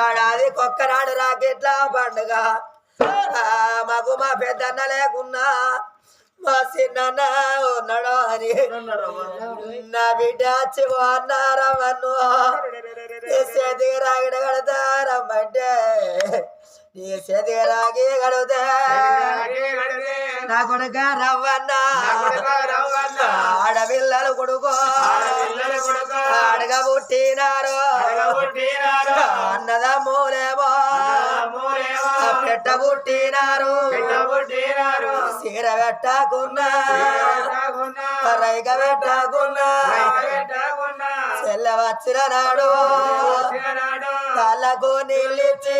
ఏడాది కొక్కనాడు రాకెట్ల పండుగ. మాకు మా పెద్దన్న లేకున్నా మా చిన్న ఉన్నాడు అని. నా బిడ్డ చివన్నారమ్మను చేతికి రాగిడ కడతారమ్మంటే నీ చేతికి రాగి కడితే నా కొడుక రవ్వన్న. ఆడపిల్లలు కొడుకో. ఆడగా పుట్టినారు. అన్నదమ్ములేమో పెట్ట పుట్టినారు. సీర పెట్టకున్నా రైక పెట్టకున్నా చెల్ల వచ్చిన నాడు. కళ్ళకు నీళ్ళిచ్చి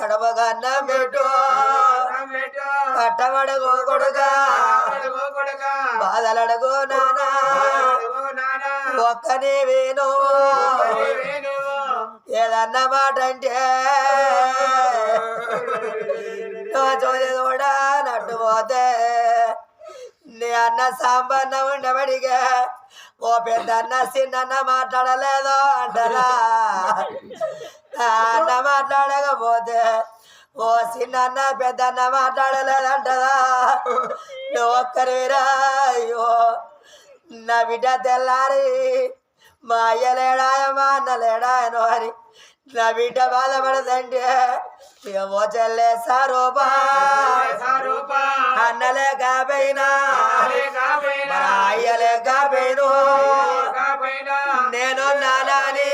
కడప కన్నం పెట్టు కట్టమడుగు కొడుగా బాధలడుగు నానా. ఒక్కనే వేణు ఏదన్న మాట అంటే చూడ నట్టు పోతే నీ అన్న సంబంధం ఉండబడిగా. ఓ పెద్దన్న చిన్న మాట్లాడలేదు అంటారా. అన్న మాట్లాడకపోతే. ఓ చిన్న పెద్దన్న మాట్లాడలేదంటదా నువ్వు ఒక్కరిరా అయ్యో. నా బిడ్డ తెల్లారి మా అయ్యలేడాయ మా అన్న లేడాయను అని. నా బిడ్డ బాధపడదంటే ఏమో చెల్లే సారూపా. అన్నలే కాబైనా. అయ్యలే కాబైను. నేను నాని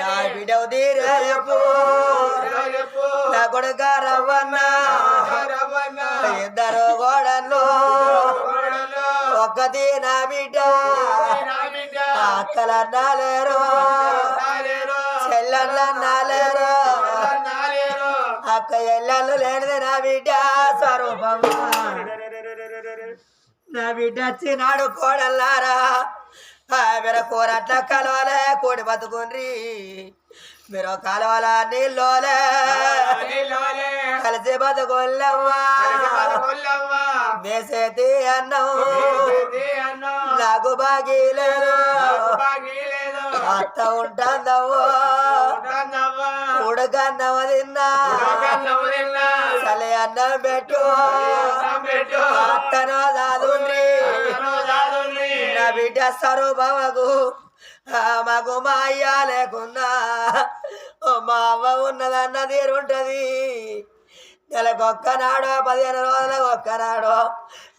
నా బిడ్డ తీరే కొడుక రవ్వన్న ఇద్దరు గోడలు ఒక్కది నా బిడ్డ. అక్కల నాలేరు. చెల్లెళ్ళన్నా నాలేరు. అక్క ఎల్లలు లేనిది నా బిడ్డ స్వరూపం నా బిడ్డ వచ్చినాడు కోడల్లారా. మీరు కూరట్ల కలవలే కోడి బతుకుండ్రి. మీరు కలవల నీళ్ళోలే కలిసి బతుకోల్లవ్వా మేసేతి అన్నం నాకు బాగీలేదు అత్త ఉంటాందవ్వో ఉడకన్నవ తిన్నా చలి అన్నం పెట్టు అత్తనో దాదుండ్రి నా బిడ్డ స్వరూపమకు మాకు మా అయ్య లేకున్నా మా అవ్వ ఉన్నదన్న తీరుంటది నెలకు ఒక్కనాడో పదిహేను రోజులకు ఒక్కనాడో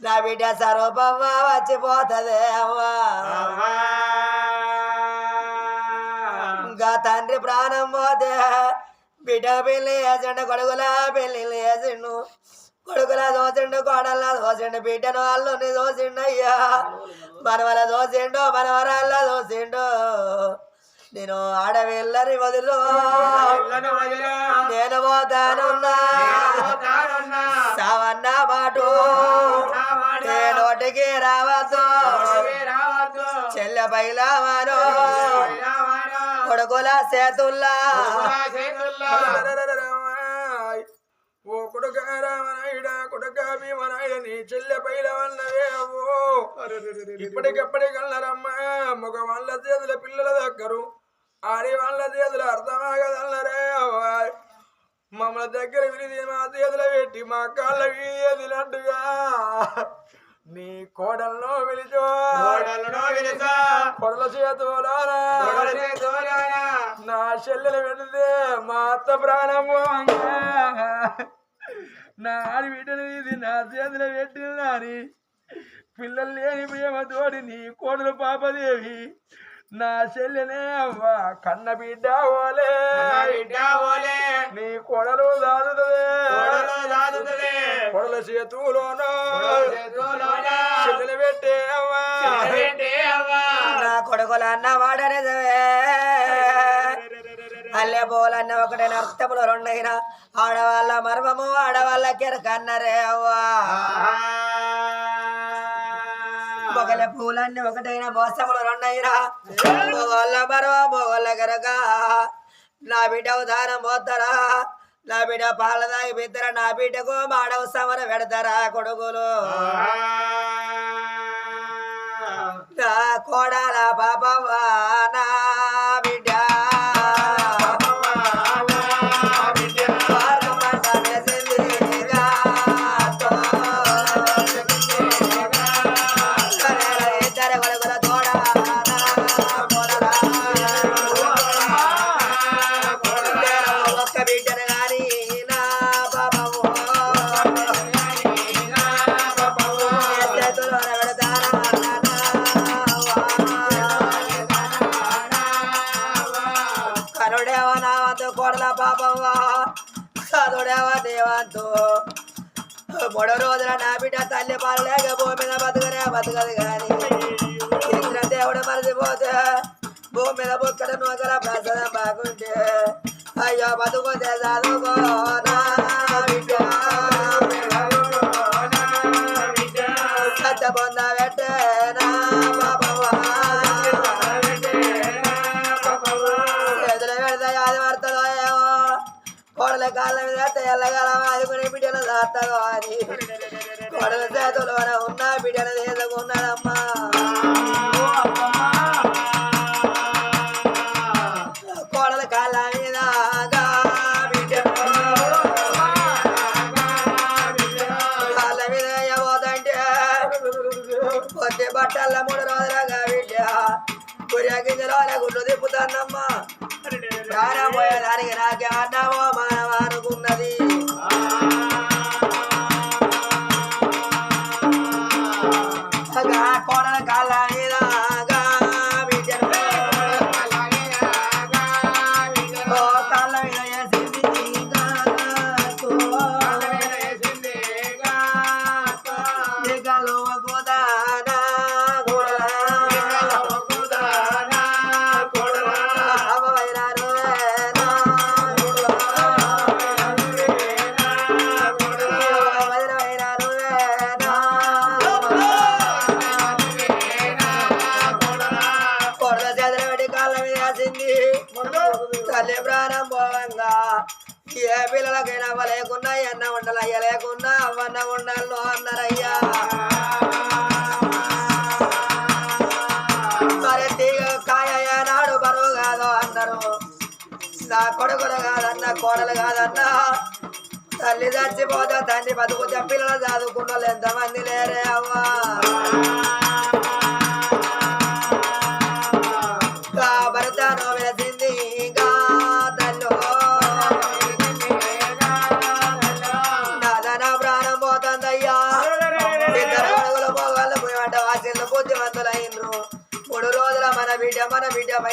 నా బిడ్డ స్వరూపమ్మ వచ్చిపోతుంది అవ్వా. ఇంకా తండ్రి ప్రాణం పోతే బిడ్డ పెళ్ళి వేసిండు కొడుకుల పెళ్ళి వేసిండు కొడుకుల దోసిండు కోడల దోసిండు బిడ్డను అల్లుని దోసిండు అయ్యా. మనవల దోసిండు మనవరాళ్ళ దోసిండు. నేను ఆడవిల్లరి వదిలో. నేను పోతానున్నా. సావన్న మాటు. నేనోటికి రావద్దు. చెల్లె పైలావాను. కొడుకుల చేతుల్లా. ఓ కొడుక రామనాయుడ కొడుక భీమనాయుడ నీ చెల్లె పైలవన్నవే అవ్వో. ఇప్పటికెప్పటికల్లరమ్మా మగ వాళ్ళ చేతుల పిల్లల దగ్గరు. ఆడి వాళ్ళ చేతులు అర్థమాగదల్లరే అవ్వా మమ్మల్ని దగ్గర విరిది మా చేతులు పెట్టి మా కాళ్ళ విరిదినట్టుగా నీ కోడల్లో విలిచో కొడల చేతులోనా నా చెల్లెలు పెడితే మా అత్త ప్రాణము నా ఆడి బిడ్డలు ఇది నా చేతిలో పెట్టిందని పిల్లలు లేని ప్రేమతోడి నీ కోడలు పాపదేవి. నా చెల్లెనే కన్న బిడ్డ ఓలే. నీ కొడలు దాదుతుంది కొడల చేతులోనో? చెల్లెలు పెట్టే అవ్వా. నా కొడుకులు అన్న వాడనిదే అల్లె పోలన్న ఒకటే నర్తములు రెండైనా. ఆడవాళ్ళ మర్మము ఆడవాళ్ళ కెరకన్నరే అవ్వా. మొగల పూలన్నీ ఒకటైన మోసములు రెండైనా. మొగోళ్ళ మరవ మొగోళ్ళ కెరక నా బిడ్డ ఉదాహరణ పోతారా నా బిడ్డ పాల దాగి బిద్దర నా బిడ్డకు మాడవ సమర పెడతారా కొడుకులు? నా కోడాల పాపవ్వా పాపవ్వా. చదుడేవా దేవంతు. మూడో రోజుల నా బిడ్డ తల్లి పాలలేక భూమి మీద బతుకనే బతకదు కానీ ఇంద్ర దేవుడు మరిచిపోతే భూమి మీద బుక్కడ నూకల ప్రసాదం బాగుంటే. అయ్యో బతుకుతే చదువుకో కాళ్ళ మీద తెల్లగలం ఆదుకుని బిడ్డలు దాస్తుందో అని కోడల చేతులోన ఉన్న బిడ్డలు తల్లి ప్రాణం పోవంగా. ఏ పిల్లలకైనా అవ్వ లేకున్నా ఎన్న వంటలు అయ్య లేకున్నా అవ్వన్న ఉండాలో అన్నారయ్యా. మరి తీగ కాయ నాడు బరువు కాదు అన్నారు. నా కొడుకులు కాదన్న కోడలు కాదన్న. తల్లి చచ్చిపోతా తండ్రి బతుకుతే పిల్లలు చదువుకున్న వాళ్ళు ఎంతమంది లేరే అవ్వా.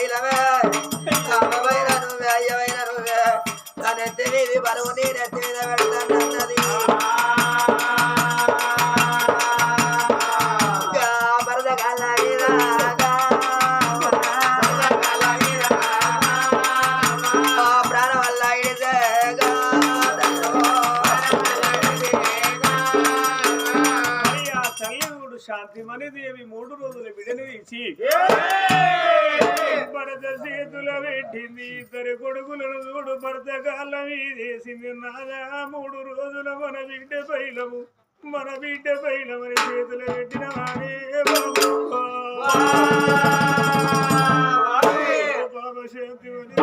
బయలవే కొడుకులను కాలం ఇదేసింది కాళ్ళ నాదా. మూడు రోజుల మన బిడ్డ పైలము. మన బిడ్డ పైలమని చేతులు పెట్టిన వాడే బాబా. శాంతిమణి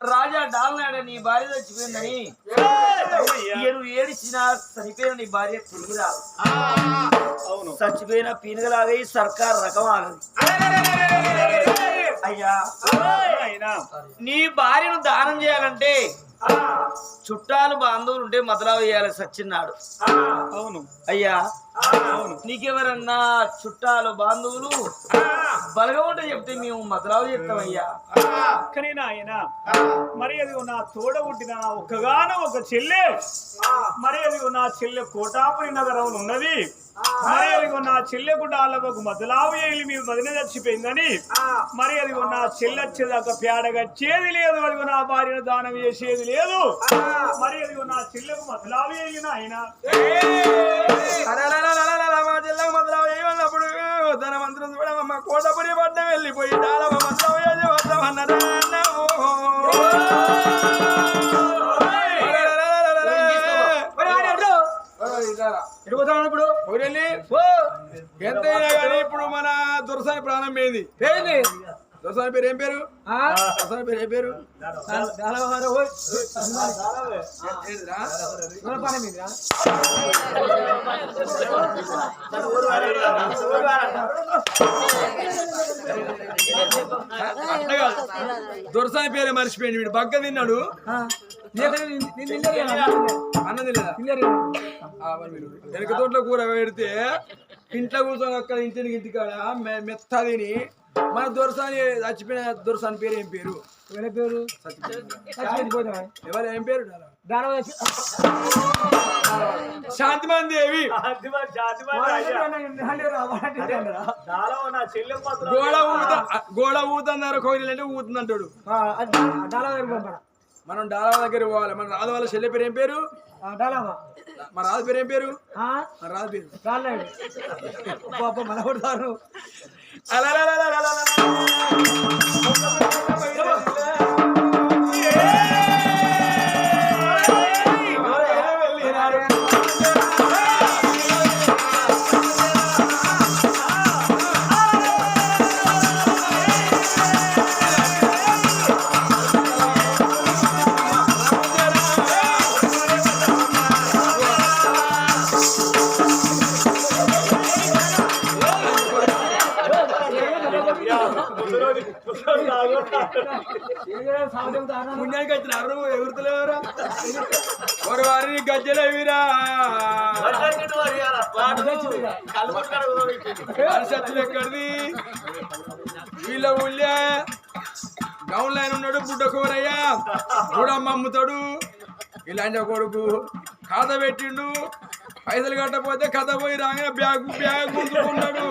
రాజా డాల్నాయుడు నీ భార్య చచ్చిపోయిందని. నువ్వు ఏడిచినా చనిపోయిన నీ భార్య తిరిగి రాదు అవును. చచ్చిపోయిన పీనుగలాగా సర్కార్ రకం ఆగదు. అయ్యా నీ భార్యను దానం చేయాలంటే చుట్టాలు బాంధవులు ఉంటే మొదలవ చేయాలి సచ్చిన్నాడు. అవును. అయ్యా నీకెవరన్నా చుట్టాలు బాంధవులు? బలగా ఉంటే చెప్తే మేము మొదలవ చెప్తామయ్యా. కానీ నాయన మరి అది నా తోడ పుట్టిన ఒక్కగానో ఒక చెల్లె. మరి అది నా చెల్లె కోటాపురి నగరం ఉన్నది. మరి అది నా చెల్లె గుడ్డాలకు మదలావు ఏలి మీ వదిన చచ్చిపోయిందని. మరి అది నా చెల్లె వచ్చేదాకా పేడగా చేది లేదు. అది నా భార్యను దానం చేసేది లేదు. మరి అది నా చెల్లెకు మదలావు ఏలి నాయన. మా ఏమన్నప్పుడు తన మంత్రం కోటపురి పడ్డం వెళ్ళిపోయి డాలమ్మ మంత్రం ఇప్పుడు ఎంతైనా కానీ ఇప్పుడు మన దుర్సాని ప్రాణం పోయింది దురసాని పేరు? ఏం పేరు? పేరు ఏం పేరు. దొరసాని పేరే మర్చిపోయింది వీడు. బగ్గ తిన్నాడు. వెనక తోటలో కూర పెడితే ఇంట్లో కూర్చొని అక్కడ ఇంటికి ఇంటికాడ మెత్త తిని మన దొరసాని చచ్చిపోయిన దొరసాని పేరు ఏం పేరు? పేరు? ఎవరు? ఏం పేరు? శాంతిమాన్ దేవి. గోడ ఊత గోడ ఊతన్నారు కోయిలు అంటే ఊతుందంటాడు మనం డాలా దగ్గర పోవాలి. మన రాదు వాళ్ళ చెల్లె పేరు ఏం పేరు? మన రాజు పేరు ఏం పేరు? మన రాజు పేరు. అలలలలలలల. వెళ్ళినారు. ఎక్కడిది వీళ్ళ ఊళ్ళే గౌన్ లైన్ ఉన్నాడు బుడ్డ కూరయ్యా బుడమ్మ అమ్ముతాడు ఇలాంటి కొడుకు ఖాత పెట్టిండు పైసలు కట్టపోతే కథ పోయి రాగానే బ్యాగ్ బ్యాగ్ ముందుకున్నాడు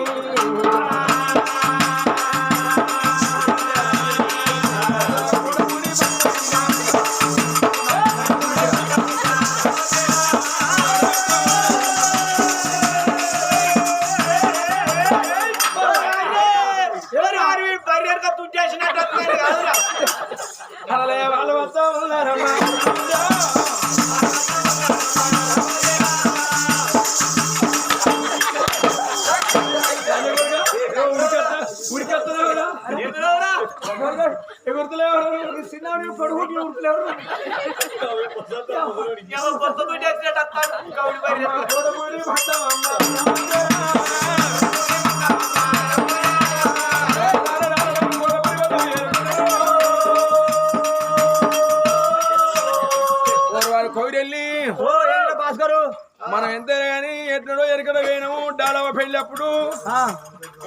మనం ఎంతైనా కానీ ఎట్లడో ఎరకడో పోయినాము. డాలవ పెళ్ళప్పుడు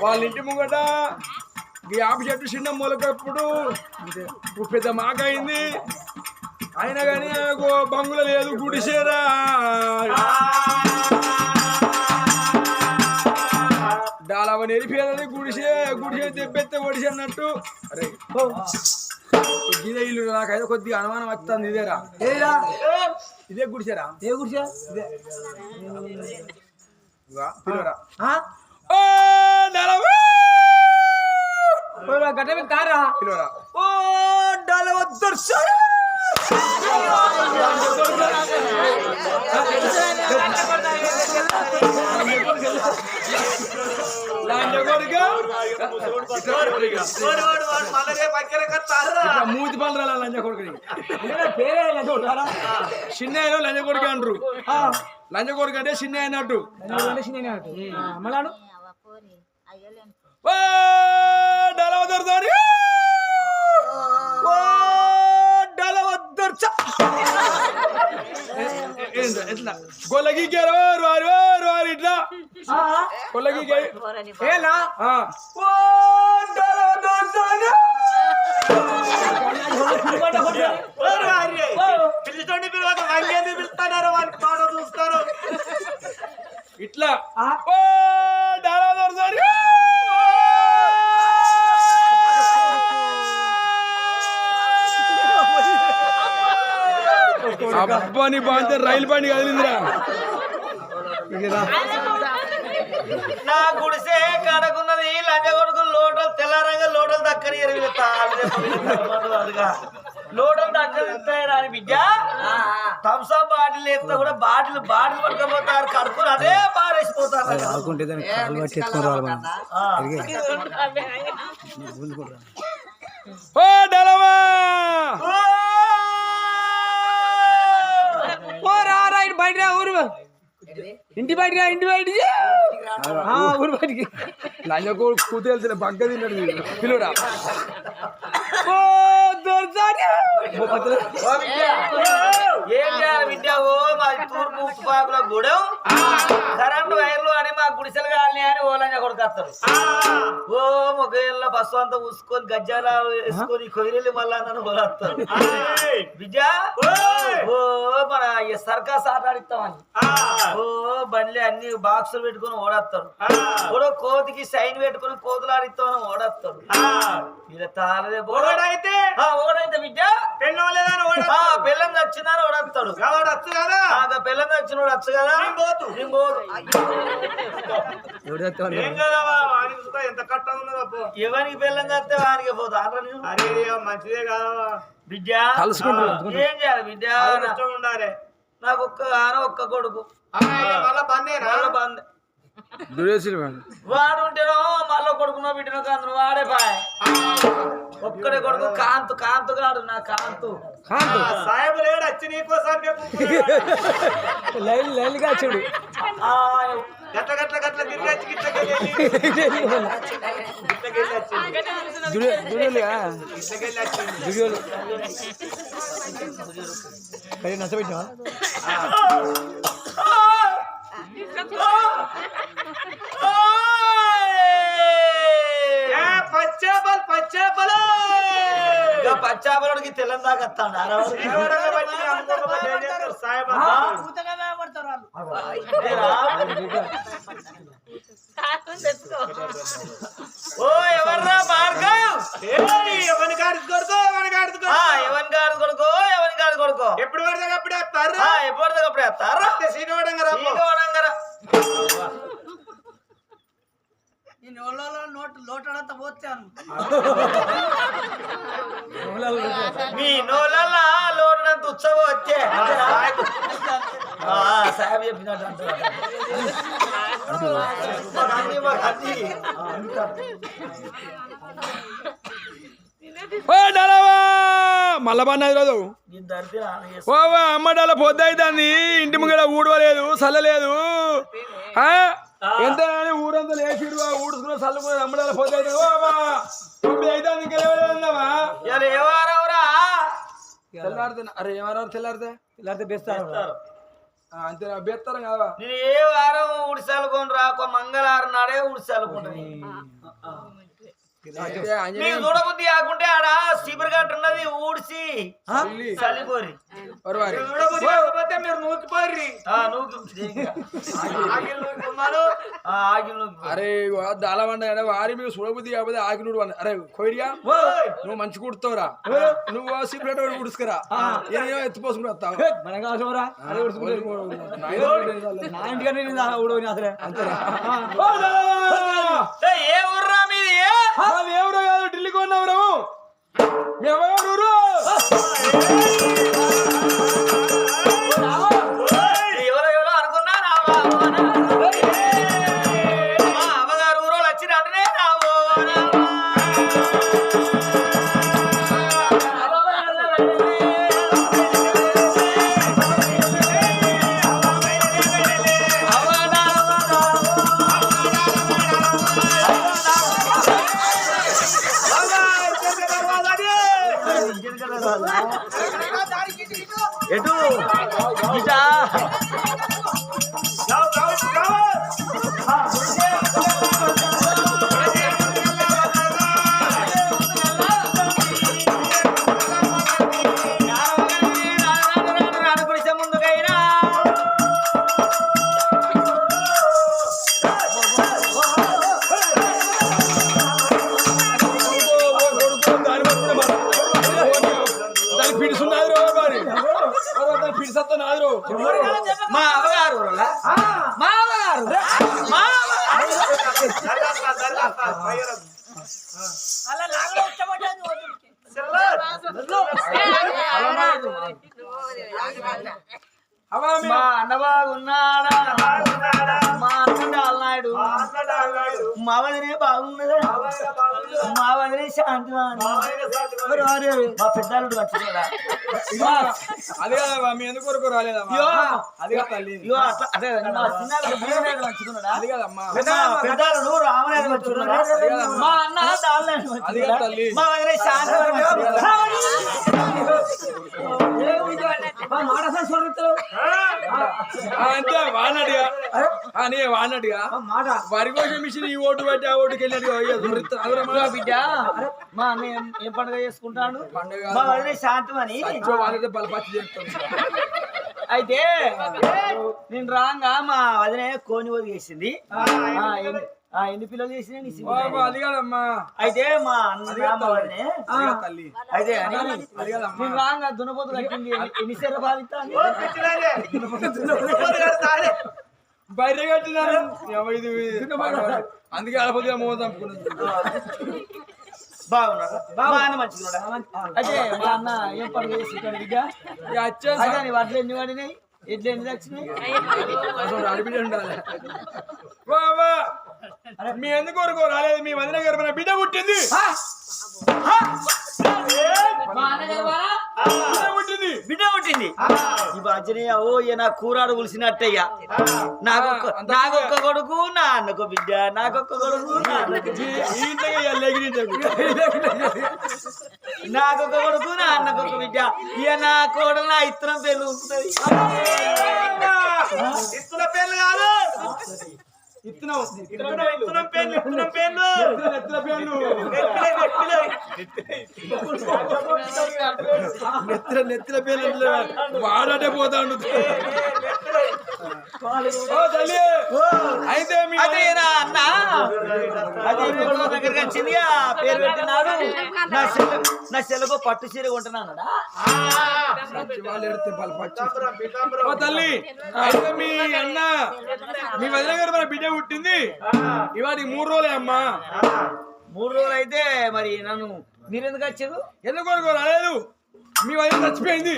వాళ్ళ ఇంటి ముంగట ఈ ఆపు చెట్టు చిన్న మొలకప్పుడు పెద్ద మాక అయింది అయినా కానీ ఆమెకు బంగుల లేదు గుడిసేరా. డాలవ నెరిపేదని గుడిసే గుడిసే తెప్పెత్తే ఒడిసే అన్నట్టు. అరే ఇదే ఇల్లు నాకైతే కొద్దిగా అనుమానం వస్తుంది ఇదేరా. ఇదే గుడిసేరా? ఏ గుడిసా? ఇదిగో, పిలువరా. ఓ నలభై గడ్డ మీద కారా పిలువరా. ఓ డలవ దర్శన! మూతి రాలా లంజ కొడుకుని పేరే ఇలా చూడరా చిన్న లంజ కొడుకు అంటారు. లంజ కొడుకు అంటే చిన్న అయినట్టు మళ్ళాడు ఓ డలవదొరదోరి ఓ డలవదొర్చ ఎట్లా? గొల్లకి వారు వారు వారు ఇట్లా. గొల్లకి ఏలా ఓ పిలుచండి పిలవక వంగేది పిలుస్తున్నారు పాట చూస్తారు ఇట్లా ఓ డలవదొరదోరి అబ్బా నీ బాంతే రైలు బండి కదిలిందిరా. నా గుడిసే కడకున్నది లంజ కొడుకు లోటలు తెల్లారంగా లోటలు దక్కని ఎరుగుతా లోటలు దక్కనిస్తాయి రాని బిడ్డ. థమ్స్అప్ బాటిల్ ఎత్తా కూడా బాటిల్ బాటిల్ పట్టుకపోతారు కడుపుని అదే పారేసిపోతారు. ఆ. ఓ! డలవా బయట ఊరు. ఇంటి బయటగా ఇంటి బయటికి. ఆ, ఊరు బయటికి. లంజ కూతురు బగ్గ తిన్నాడు. పిలువురా. ఓ దొరసారి. ఏం బిడ్డ ఓ తూర్పు కరెంటు వైర్లు అని మా గుడిసెలు కొడుకొస్తారు ఓ మొగేళ్ళ బస్సు అంతా పూసుకొని గజ్జాల వేసుకొని కొయ్యలు మళ్ళా నన్ను ఓలేస్తారు బిడ్డ ఓ మన ఈ సర్కస్ ఆట ఆడిస్తామని. ఓ బండ్లు అన్ని బాక్సులు పెట్టుకొని ఓడేస్తారు ఓడో కోతికి సైన్ పెట్టుకొని కోతులు ఆడిస్తామని ఓడేస్తారు ఇలా తాళదే ఒకడైతే ఓడైతే? బిడ్డ పెళ్ళం లేదని ఓడ ఆ, పిల్లం ఓడేస్తాడు ఎవడు వచ్చు కదా? వానికి చూస్తా ఎంత కట్ట ఉన్నదో పో. ఎవరికి పిల్లం కడితే వానికి పోతా నేను అరే మంచిదే కదా బిడ్డ. కలుసుకుంటారు. ఏం చేయాలి బిడ్డ? ఉండాలి. నాకు ఒక్క ఆన ఒక్క కొడుకు. మళ్ళా బందేనా? వాళ్ళ బంద్. దురేసిరు వాడు ఉంటేనో మళ్ళీ కొడుకునో బిడ్డనో కాదు వాడే పాయ్ ఒక్కడే కొడుకు కాంతు కాంతు కాడు నా కాంతు. సాహెబ్ లేడు వచ్చి నీకోసారి లైన్ లైన్గా చూడు ఆ, గట్ల గట్ల గట్ల పచ్చేపలు పచ్చేపలు ఇక పచ్చాపలుడికి తెల్లం దాకా వస్తాడు ఓ ఎవర్రా మార్గం? ఎవరి కాడు కొడుకో ఎవరి గాడు కొడుకో ఎవరి గాడు కొడుకో ఎప్పుడు పడితే అప్పుడే వస్తారు? ఆ, ఎప్పుడు అప్పుడే వస్తారా? శ్రీనివాడంగా రా శ్రీగోడంగర మీ నోళ్ళ లోనంత ఉత్సవం వచ్చే సాహెబ్ చెప్పినట్టు మాకు అన్ని. ఓ అమ్మడాల పొద్దైతుంది ఇంటి ముంగడ ఊడవలేదు చల్లలేదు? ఎంత ఊరంతా లేచిడు ఊడుకున్న చల్లుకున్న అమ్మడాల తొమ్మిది అయితే ఇంకా తెల్లారితే అరే ఏమన్నారు తెల్లారితే? లేకపోతే బెస్తారు. అంతే బెత్తరం కాదా. నేను ఏ వారం ఉడిసాలు కొని రా ఒక మంగళవారం నాడే ఉడిసాలు చూడబుద్ధి కాకుంటే ఆడ శిబిరి ఉన్నది. చలిపోరి. చూడబుద్ధి కాకపోతే మీరు నూకున్నారు అరే దాల వండ వారి మీకు చూడబుద్ధి కాకపోతే ఆకినుడు వండ అరే కోయిరియా నువ్వు మంచి కుడుతావురా. నువ్వు సీక్రెట్ ఉడుచుకురా ఏమో ఎత్తిపోసుకుని వస్తావు. మనకు అవసరమరా అదే ఉడుచుకుంటే నా ఇంటికన్నా నేను దా- ఊడవని అసలే. ఓ దాలా! ఏ, ఏ ఊర్రా మీది? అదేవరో కాదు ఢిల్లీకి ఉన్నావు మేము ఎవరు ఎటు? మా వదినే బాగున్నదా మా వదినే వారు మా పెద్దలు మీ ఎందుకు రాలేదమ్మా? అది పెద్దలు అన్న తల్లి. మా వదినే అంతే వాడినట్టుగా ఆ, నీ వాడినట్టుగా వరి కోసం మిషన్ ఈ ఓటు పెట్టి ఆ ఓటుకి వెళ్ళినట్టుగా బిడ్డ మా అన్న ఏం ఏం పండుగ చేసుకుంటాడు? పండుగ మా వదిలే శాంతమని వాళ్ళైతే బలపచ్చి చేస్తాం అయితే నేను రాగా మా వదిలే కోని వదిలి చేసింది. ఆ, ఎన్ని- ఆ, ఎన్ని పిల్లలు చేసినా నీ బాబా, అది. కాదమ్మా అయితే మా అన్న తల్లి. అయితే నేను రాగా దున్నపోతు కట్టింది. ఎన్ని- భావిస్తాను బయట కట్టినారు. అందుకే అడపదిగా మోహన్ చంపుకున్నది బాగున్నాడు. మా అన్న మంచిగా అయితే మా అన్న ఏం చేసుకుంటాడు బిడ్డ? ఇక వచ్చేసి అయితే నీ వడ్లు ఎన్ని పడినాయి? ఎడ్లు ఎన్ని ఉండాలి. బాబా. మీ ఎందుకు వరకు రాలేదు మీ వదిన గారు మన బిడ్డ పుట్టింది? బిడ్డ పుట్టింది. బిడ్డ పుట్టింది. ఈ బాధ్యనే ఓ నా కూరాడు పులిసినట్టయ్యా. నాకొక్క నాకొక్క కొడుకు నా అన్నకు బిడ్డ నాకొక్క కొడుకు. నాకొక్క కొడుకు నా అన్నకొక్క బిడ్డ. ఇక నా కోడలు నా ఇత్తనం పేర్లు ఊపుతుంది. ఇస్తున్న పేర్లు కాదు. ఇత్తనం పేర్లు. ఇస్తున్న పేర్లు ఎత్తుల పేర్లు. నెత్తిన నెత్తిన పేర్లు. వాడటే పోతాడు. అయితే అన్న. అదే దగ్గరికి పేరు పెట్టినాడు. నా చెల్ల నా పట్టు చీర తల్లి అయితే మీ అన్న మీ వదిన గారు మన బిడ్డ పుట్టింది? ఇవాటికి మూడు రోజులే అమ్మా. మూడు రోజులు అయితే మరి నన్ను మీరెందుకు వచ్చారు? ఎందుకు రాలేదు మీ వదిన చచ్చిపోయింది.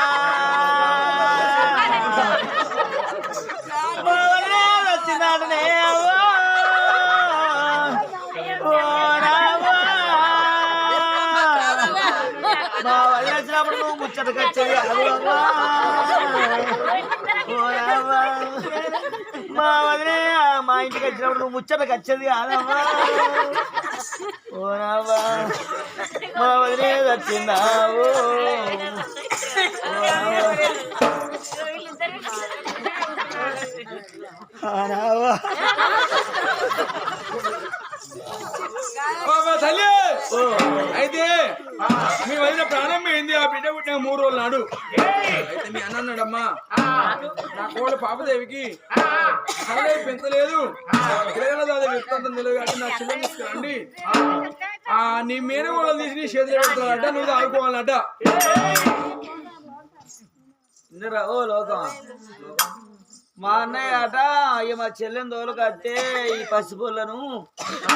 మా వదిన వచ్చినప్పుడు నువ్వు. ఓ రామా. మా వదిలే మా ఇంటికి వచ్చినప్పుడు నువ్వు ముచ్చటకు వచ్చేది కాదమ్మా. మా వదిలే వచ్చిందా ఓ. ఓ రామా. ఆ రామా. ఓ అమ్మా తల్లి అయితే వదిన ప్రాణం పోయింది ఆ బిడ్డ పుట్టిన మూడు రోజులు నాడు. అయితే మీ అన్న అన్నాడమ్మా. నా కోళ్ళ పాపదేవికి కలలే పెంచలేదు. పిల్లల దాదా వ్యక్తంతం తెలియదు కాబట్టి నా చిల్లని తీసుకురండి. ఆ నీ మేన కూడా తీసి నీ చేతిలో పెడతాడట నువ్వు ఆడుకోవాలట ఇందిరా ఓ లోకం. మా అన్నయ్య అట ఇక మా చెల్లెని తోలుకట్టే ఈ పసిపుల్లను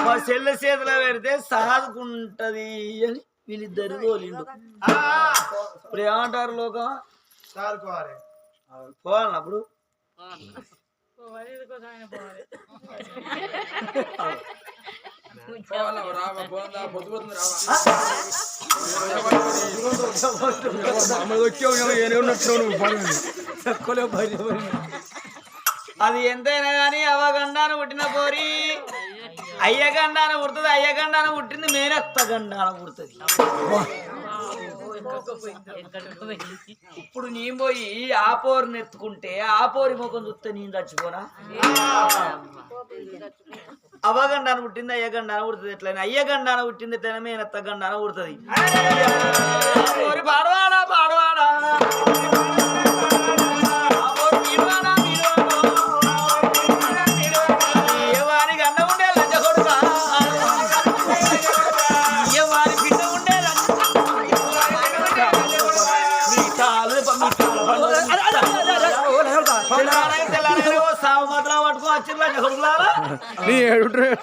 మా చెల్లె చేతిలో పెడితే సాదుకుంటది అని వీళ్ళిద్దరు తోలిండు ఇప్పుడు ఏమంటారు లోకం? పోవాలా, రావా. అది ఎంతైనా కానీ అవగండాన పుట్టిన పోరి. అయ్యగండాన పుడుతుంది అయ్యగండాన పుట్టింది మేనత్త గండాన పుడుతుంది. ఇప్పుడు నేను పోయి ఆ పోరుని ఎత్తుకుంటే ఆ పోరి ముఖం చూస్తే నేను చచ్చిపోనా? అవగండాన పుట్టింది అయ్యగండాన పుడుతుంది ఎట్లయినా. అయ్యగండాన పుట్టింది ఎట్లయినా మేనత్త గండాన పుడుతుంది పోరి పాడవాడా పాడవాడా? నీ ఏడుంటారు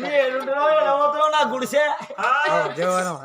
మీ ఏడుంటరో ఏడవతరో నా గుడిసే దేవాలయం